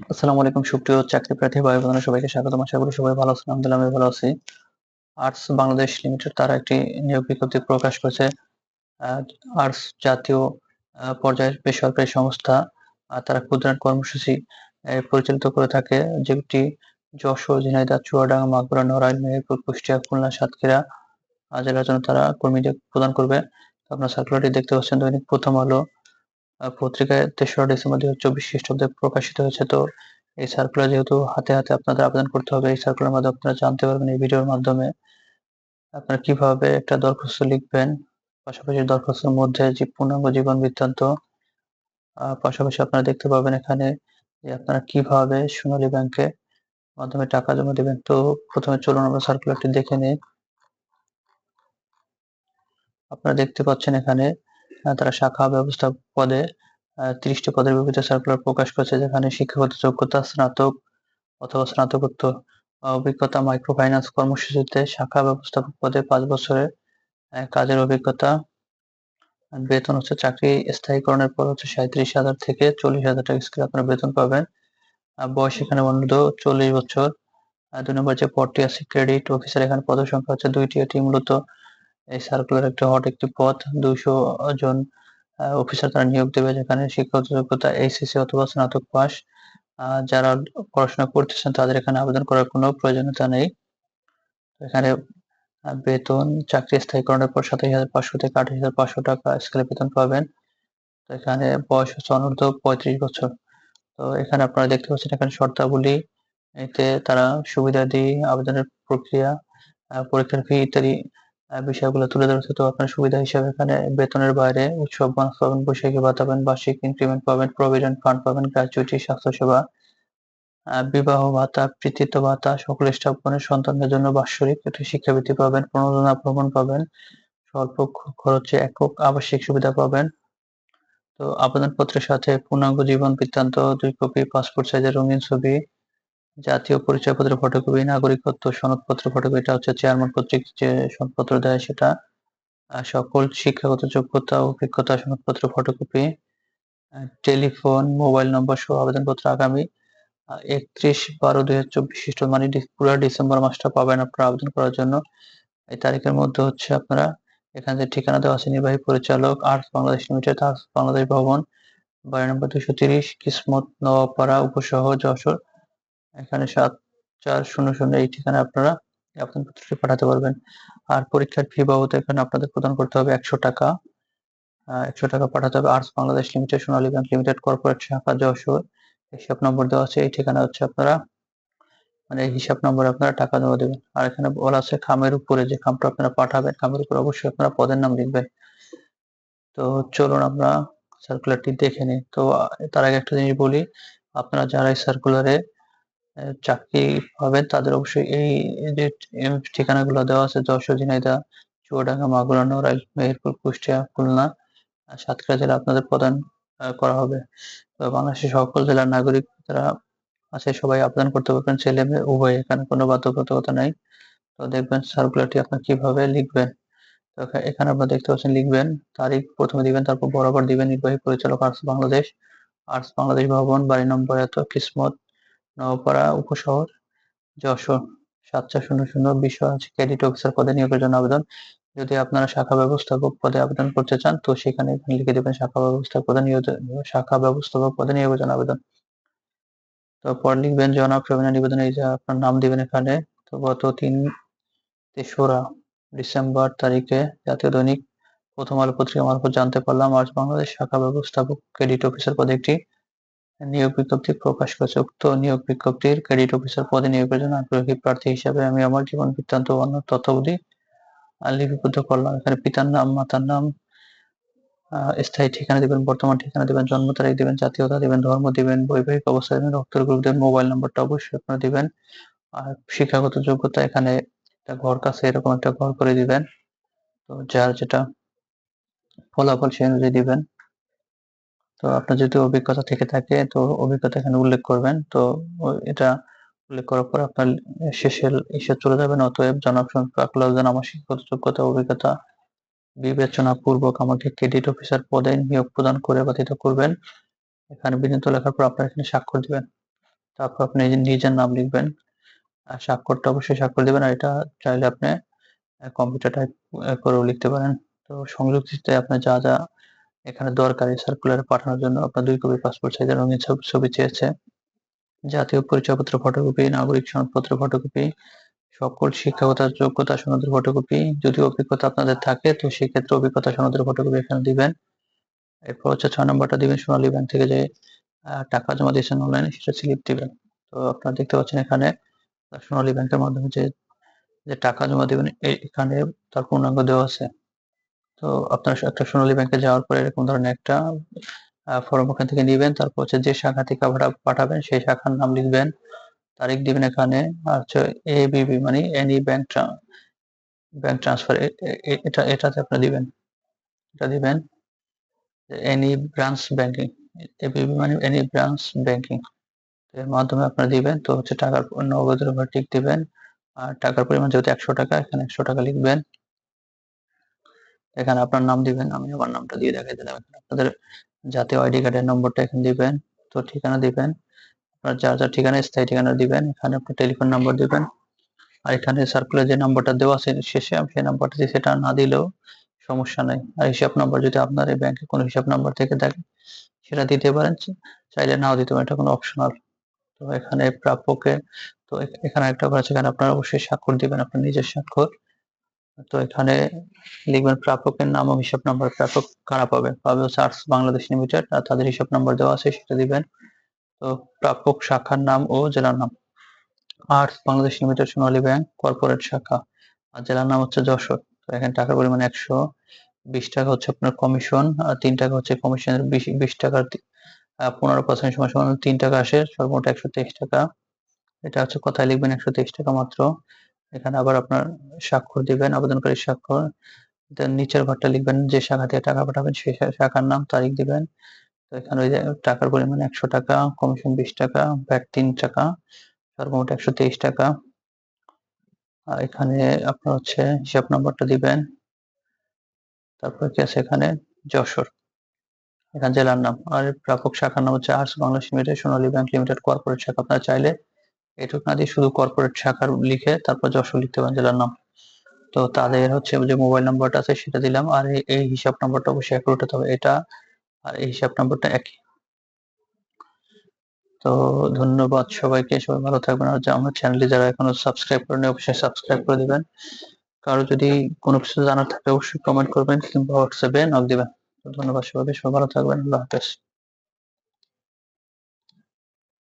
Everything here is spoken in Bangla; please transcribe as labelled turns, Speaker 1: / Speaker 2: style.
Speaker 1: আসসালামু আলাইকুম, সুপ্রিয় চাকরি প্রার্থী ভাই বোনেরা সবাইকে স্বাগতম। আশা করি সবাই ভালো আছেন। আলহামদুলিল্লাহ, আমি ভালো আছি। আর্টস বাংলাদেশ লিমিটেড তারা একটি নিয়োগ বিজ্ঞপ্তি প্রকাশ করেছে। আর্টস জাতীয় পর্যায়ের বেসরকারি সংস্থা তারা ক্ষুদ্রায়ন কর্মসূচি পরিচালিত করে থাকে। যেটি যশোর, ঝিনাইদহ, চুয়াডাঙ্গা, মাগুরা, নড়াইল, মেহেরপুর, কুষ্টিয়া, খুলনা, সাতক্ষীরা জেলার জন্য তারা কর্মীদের প্রদান করবে। আপনার সার্কুলারটি দেখতে পাচ্ছেন দৈনিক প্রথম আলো। পত্রিকায় তেসরা ডিসেম্বর দুই হাজার চব্বিশ খ্রিস্টাব্দে প্রকাশিত হয়েছে। তো এই সার্কুলার যেহেতু হাতে হাতে আপনাদের আবেদন করতে হবে, এই সার্কুলার মাধ্যমে আপনারা জানতে পারবেন এই ভিডিওর মাধ্যমে আপনারা কীভাবে একটা দরখাস্ত লিখবেন, পাশাপাশি দরখাস্তের মধ্যে যে পূর্ণাঙ্গ জীবন বৃত্তান্ত পাশাপাশি আপনারা দেখতে পাবেন এখানে যে আপনারা কীভাবে সোনালী ব্যাংকে মাধ্যমে টাকা জমা দেবেন। তো প্রথমে চলুন আমরা সার্কুলারটি দেখে নিই। আপনারা দেখতে পাচ্ছেন এখানে তারা শাখা ব্যবস্থা পদে ত্রিশটি পদের বিপরীতে সার্কুলার প্রকাশ করেছে, যেখানে শিক্ষাগত যোগ্যতা, স্নাতক অথবা স্নাতকোত্তর অভিজ্ঞতা মাইক্রো ফাইন্যান্স কর্মসূচিতে শাখা ব্যবস্থাপক পদে পাঁচ বছরের কাজের অভিজ্ঞতা। বেতন হচ্ছে চাকরি স্থায়ীকরণের পর হচ্ছে সাঁত্রিশ হাজার থেকে চল্লিশ হাজার টাকা স্কেলে আপনারা বেতন পাবেন। বয়স এখানে বন্ধ চল্লিশ বছর। দুই নম্বর যে পদটি আছে ক্রেডিট অফিসার এখানে পদের সংখ্যা হচ্ছে দুইটি, এটি মূলত এই সার্কুলার একটা হট একটি পদ দুইশো জন অফিসার তারা নিয়োগ দেবে যেখানে শিক্ষাগত যোগ্যতা এইচএসসি অথবা স্নাতক পাস। যারা পড়াশোনা করতেছেন তাদের এখানে আবেদন করার কোনো প্রয়োজনীয়তা নেই। এখানে বেতন, চাকরি স্থায়ীকরণের পর সাতাশ হাজার পাঁচশো থেকে আঠাশ হাজার পাঁচশো টাকা স্কেলে বেতন পাবেন। তো এখানে বয়স হচ্ছে অনূর্ধ্ব পঁয়ত্রিশ বছর। তো এখানে আপনারা দেখতে পাচ্ছেন এখানে শর্তাবলী, এতে তারা সুবিধাদি আবেদনের প্রক্রিয়া পরীক্ষার ফি ইত্যাদি বিষয়গুলো তুলে ধরেছে। তো আপনার সুবিধা হিসেবে এখানে বেতনের বাইরে উৎসব বোনাস পাবেন বৈশাখী ভাতা পাবেন বার্ষিক ইনক্রিমেন্ট পাবেন প্রভিডেন্ট ফান্ড পাবেন গ্র্যাচুইটি স্বাস্থ্যসেবা বিবাহ ভাতা পিতৃত্ব ভাতা, সকল স্টাফগণের সন্তানদের জন্য বাৎসরিক একটি শিক্ষাবৃত্তি পাবেন, প্রণোদনা ভ্রমণ পাবেন, স্বল্প খরচে একক আবাসিক সুবিধা পাবেন। তো আবেদনপত্রের সাথে পূর্ণাঙ্গ জীবন বৃত্তান্ত, দুই কপি পাসপোর্ট সাইজের রঙিন ছবি জাতীয় পরিচয়পত্রের ফটোকপি নাগরিকত্ব সনদপত্রের ফটোকপি এটা হচ্ছে চেয়ারম্যান কর্তৃক যে সনদপত্র দেয় সেটা সকল শিক্ষাগত যোগ্যতা, অভিজ্ঞতা, সনদপত্র ফটোকপি টেলিফোন মোবাইল নম্বর সহ আবেদনপত্র আগামী একত্রিশ বারো দুই হাজার চব্বিশ মানে পুরো ডিসেম্বর মাসটা পাবেন আপনারা আবেদন করার জন্য। এই তারিখের মধ্যে হচ্ছে আপনারা, এখানে যে ঠিকানা দেওয়া আছে, নির্বাহী পরিচালক, arts Bangladesh limited arts Bangladesh ভবন, বাড়ি নম্বর দুশো তিরিশ, কিসমত, নওয়াপাড়া, উপসহ যশোর। এখানে সাত, চার, শূন্য শূন্য এই ঠিকানায় আপনারা আবেদনপত্রটি পাঠাতে পারবেন। আর পরীক্ষার ফি বাবদ এখানে আপনাদের প্রদান করতে হবে একশো টাকা। একশো টাকা পাঠাতে হবে arts Bangladesh limited Sonali bank limited corporate শাখা যশোর হিসাব নম্বর দেওয়া আছে, এই ঠিকানা হচ্ছে আপনারা মানে এই হিসাব নম্বরে আপনারা টাকা জমা দেবেন। আর এখানে বলা আছে খামের উপরে, যে খামটা আপনারা পাঠাবেন, খামের উপরে অবশ্যই আপনারা পদের নাম লিখবেন। তো চলুন আমরা সার্কুলারটি দেখে নিই। তো তার আগে একটা জিনিস বলি, আপনারা যারা এই সার্কুলারে চাকরি পাবেন, তাদের অবশ্যই এই যে ঠিকানাগুলো দেওয়া আছে, যশোর, ঝিনাইদহ, চুয়াডাঙ্গা, মাগুরা, নড়াইল, মেহেরপুর, কুষ্টিয়া, খুলনা সাতক্ষীরা জেলা আপনাদের প্রদান করা হবে। তো বাংলাদেশের সকল জেলার নাগরিক যারা আছে, সবাই আবেদন করতে পারবেন, ছেলে মেয়ে, উভয়, এখানে কোনো বাধ্যবাধকতা নাই। তো দেখবেন সার্কুলারটি আপনার কীভাবে লিখবেন। তো এখা- এখানে আপনারা দেখতে পাচ্ছেন, লিখবেন, তারিখ প্রথমে দিবেন, তারপর বরাবর দিবেন, নির্বাহী পরিচালক আর্টস বাংলাদেশ। আর্টস বাংলাদেশ ভবন, বাড়ি নম্বর এত, কিসমত নওপাড়া উপশহর, যশোর সাত চার শূন্য শূন্য বিষয় ক্রেডিট অফিসার পদে নিয়োগের জন্য আবেদন। যদি আপনারা শাখা ব্যবস্থাপক পদে আবেদন করতে চান, তো সেখানে এখানে লিখে দেবেন শাখা ব্যবস্থাপক পদে নিয়োগ, শাখা ব্যবস্থাপক পদে নিয়োগের জন্য আবেদন। তারপর লিখবেন জনাব সবিনা নিবেদন, এই যে আপনার নাম দিবেন এখানে, তো গত তিন তেসরা ডিসেম্বর তারিখে জাতীয় দৈনিক প্রথম আলো পত্রিকা মারফত জানতে পারলাম। আজ বাংলাদেশ শাখা ব্যবস্থাপক ক্রেডিট অফিসার পদে একটি নিয়োগ বিজ্ঞপ্তি প্রকাশ করেছে। উক্ত নিয়োগ বিজ্ঞপ্তির ক্রেডিট অফিসার পদে নিয়োগের জন্য আগ্রহী প্রার্থী হিসাবে আমি আমার জীবন বৃত্তান্ত অন্য তথ্যাবলী আহ, লিপিবদ্ধ করলাম। এখানে পিতার নাম মাতার নাম স্থায়ী ঠিকানা দিবেন বর্তমান ঠিকানা দিবেন জন্ম তারিখ দিবেন জাতীয়তা দিবেন ধর্ম দিবেন বৈবাহিক অবস্থা দিবেন রক্তের গ্রুপ দিবেন মোবাইল নাম্বারটা অবশ্যই আপনারা দিবেন। আর শিক্ষাগত যোগ্যতা এখানে একটা ঘর কাছে এরকম একটা ঘর করে দিবেন। তো যার যেটা ফলাফল সেই অনুযায়ী দিবেন। তো আপনার যদি অভিজ্ঞতা থেকে থাকে, তো অভিজ্ঞতা এখানে উল্লেখ করবেন। তো এটা উল্লেখ করার পর আপনার শেষের এসে চলে যাবেন। অতএব জনাব আমার শিক্ষাগত যোগ্যতা, অভিজ্ঞতা বিবেচনা পূর্বক আমাকে ক্রেডিট অফিসার পদে নিয়োগ প্রদান করে বাধিত করবেন। এখানে বিনীত লেখার পর আপনার এখানে স্বাক্ষর দিবেন। তারপর আপনি নিজের নাম লিখবেন। আর স্বাক্ষরটা অবশ্যই স্বাক্ষর দিবেন। আর এটা চাইলে আপনি কম্পিউটার টাইপ করেও লিখতে পারেন। তো সংযুক্তিতে আপনার যা যা এখানে দরকারি সার্কুলার পাঠানোর জন্য আপনার দুই কপি পাসপোর্ট সাইজের রঙিন ছবি- চেয়েছে। জাতীয় পরিচয়পত্র ফটোকপি নাগরিক সনদপত্র ফটোকপি সকল শিক্ষাগত যোগ্যতা সনদের ফটোকপি যদি অভিজ্ঞতা আপনাদের থাকে, তো সেক্ষেত্রে অভিজ্ঞতা সনদের ফটোকপি এখানে দিবেন। এরপর হচ্ছে ছয় নম্বরটা দিবেন সোনালী ব্যাংক থেকে যে টাকা জমা দিয়েছেন অনলাইনে সেটা স্লিপ দিবেন। তো আপনারা দেখতে পাচ্ছেন এখানে, সোনালী ব্যাংকের মাধ্যমে যে যে টাকা জমা দিবেন এখানে তার পূর্ণাঙ্গ দেওয়া আছে। তো আপনার একটা সোনালী ব্যাংকে যাওয়ার পরে এরকম ধরনের একটা ফর্ম ওখান থেকে নিবেন। তারপর হচ্ছে যে শাখা থেকে পাঠা- পাঠাবেন, সেই শাখার নাম লিখবেন, তারিখ দিবেন এখানে, আর হচ্ছে এবিবি মানে এনি ব্যাংক ব্যাংক ট্রান্সফার এটা, এটাতে আপনি দিবেন। এটা দিবেন এনি ব্রাঞ্চ ব্যাংকিং এবিবি মানে এনি ব্রাঞ্চ ব্যাংকিং এর মাধ্যমে আপনারা দিবেন, তো হচ্ছে টাকার নগদের উপর টিক দিবেন, আর টাকার পরিমাণ যেহেতু একশো টাকা, এখানে একশো টাকা লিখবেন। এখানে আপনার নাম দিবেন, আমি আমার নামটা দিয়ে দেখাই দিলাম। এখানে আপনাদের জাতীয় আইডি কার্ডের নম্বরটা এখানে দিবেন, তো ঠিকানা দিবেন। আপনার যার যার ঠিকানা, স্থায়ী ঠিকানা দিবেন, এখানে আপনার টেলিফোন নাম্বার দিবেন। আর এখানে সার্কুলার যে নাম্বারটা দেওয়া আছে, শেষে আমি সেই নাম্বারটা সেটা না দিলেও সমস্যা নাই। আর হিসাব নাম্বার যদি আপনার এই ব্যাংকে কোনো হিসাব নাম্বার থেকে থাকে, সেটা দিতে পারেন। চাইলে নাও দিতে পারেন, এটা কোনো অপশনাল তো এখানে প্রাপকে তো এখানে একটা আছে, এখানে আপনার অবশ্যই স্বাক্ষর দিবেন, আপনার নিজের স্বাক্ষর। তো এখানে লিখবেন প্রাপকের নাম ও হিসাব নাম্বার। প্রাপক কারা পাবে পাবে হচ্ছে আর্টস বাংলাদেশ লিমিটেড, আর তাদের হিসাব নাম্বার দেওয়া আছে, সেটা দিবেন। তো প্রাপক শাখার নাম ও জেলার নাম। Arts Bangladesh limited, Sonali bank corporate শাখা। আর জেলার নাম হচ্ছে যশোর। তো এখানে টাকার পরিমাণ একশো বিশ টাকা হচ্ছে আপনার কমিশন, আর তিন টাকা হচ্ছে কমিশনের বিশ টাকার পনেরো পার্সেন্ট সময় সমান তিন টাকা আসে, সর্বমোট একশো তেইশ টাকা। এটা হচ্ছে কথায় লিখবেন একশো তেইশ টাকা মাত্র। এখানে আবার আপনার স্বাক্ষর দিবেন, আবেদনকারী স্বাক্ষর নিচের ঘরটা লিখবেন যে শাখা থেকে টাকা পাঠাবেন, সেই শাখার নাম, তারিখ দিবেন। তো এখানে ওই টাকার পরিমাণ একশো টাকা কমিশন বিশ টাকা ভ্যাট তিন টাকা, সর্বমোট একশো তেইশ টাকা। আর এখানে আপনার হচ্ছে হিসাব নাম্বারটা দিবেন। তারপর কি আছে এখানে? যশোর। এখানে জেলার নাম। আর প্রাপক শাখার নাম হচ্ছে arts Bangladesh limited Sonali bank limited corporate শাখা। আপনারা চাইলে এটুকু না দিয়ে শুধু কর্পোরেট শাখার লিখে তারপর যশোর লিখতে পারেন জেলার নাম। তো তাদের হচ্ছে যে মোবাইল নাম্বারটা আছে সেটা দিলাম আর এই- হিসাব নাম্বারটা অবশ্যই এক হতে হবে। এটা আর এই হিসাব নাম্বারটা একই। তো ধন্যবাদ সবাইকে, সবাই ভালো থাকবেন আর আমার চ্যানেলটি যারা এখনও সাবস্ক্রাইব করেনি অবশ্যই সাবস্ক্রাইব করে দিবেন। কারও যদি কোনো কিছু জানার থাকে, অবশ্যই কমেন্ট করবেন কিংবা হোয়াটসঅ্যাপে নক দিবেন। ধন্যবাদ সবাইকে, সবাই ভালো থাকবেন, আল্লাহ হাফেজ।